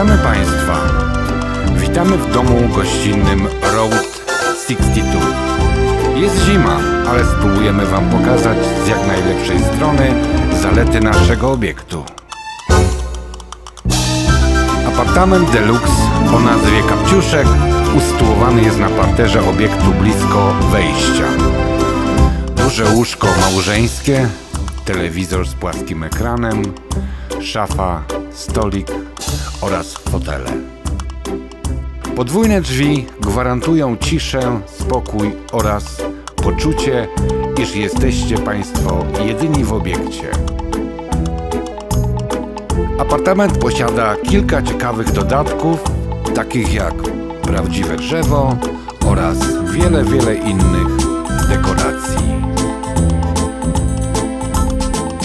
Witamy Państwa. Witamy w domu gościnnym Road 62. Jest zima, ale spróbujemy Wam pokazać z jak najlepszej strony zalety naszego obiektu. Apartament Deluxe o nazwie Kapciuszek usytuowany jest na parterze obiektu blisko wejścia. Duże łóżko małżeńskie, telewizor z płaskim ekranem, szafa, stolik oraz fotele. Podwójne drzwi gwarantują ciszę, spokój oraz poczucie, iż jesteście Państwo jedyni w obiekcie. Apartament posiada kilka ciekawych dodatków, takich jak prawdziwe drzewo oraz wiele, wiele innych dekoracji.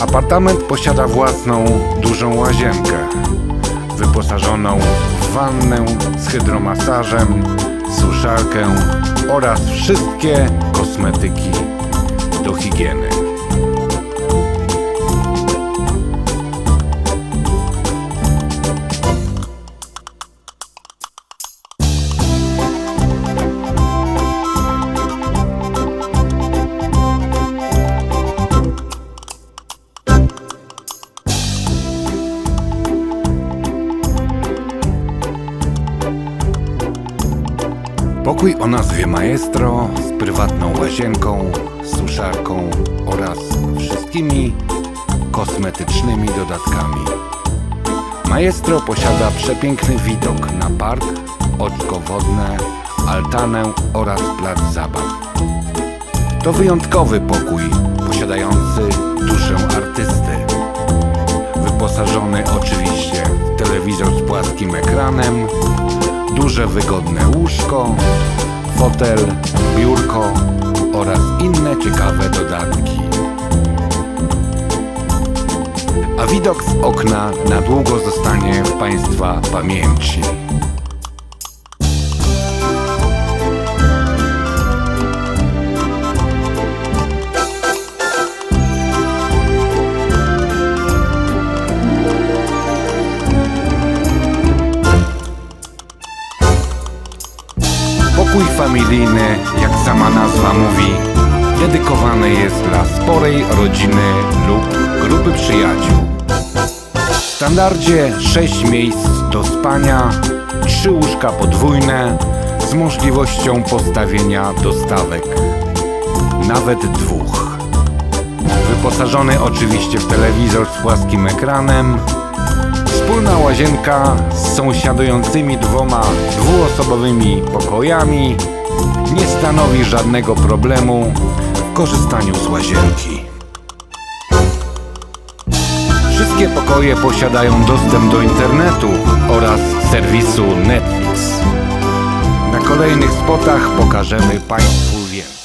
Apartament posiada własną, dużą łazienkę, wyposażoną w wannę z hydromasażem, suszarkę oraz wszystkie kosmetyki do higieny. Pokój o nazwie Maestro z prywatną łazienką, suszarką oraz wszystkimi kosmetycznymi dodatkami. Maestro posiada przepiękny widok na park, oczko wodne, altanę oraz plac zabaw. To wyjątkowy pokój posiadający duże wygodne łóżko, fotel, biurko oraz inne ciekawe dodatki. A widok z okna na długo zostanie w Państwa pamięci. Familijny, jak sama nazwa mówi, dedykowany jest dla sporej rodziny lub grupy przyjaciół. W standardzie 6 miejsc do spania, 3 łóżka podwójne z możliwością postawienia dostawek, nawet dwóch. Wyposażony oczywiście w telewizor z płaskim ekranem, Wspólna łazienka z sąsiadującymi dwoma dwuosobowymi pokojami nie stanowi żadnego problemu w korzystaniu z łazienki. Wszystkie pokoje posiadają dostęp do internetu oraz serwisu Netflix. Na kolejnych spotach pokażemy Państwu więcej.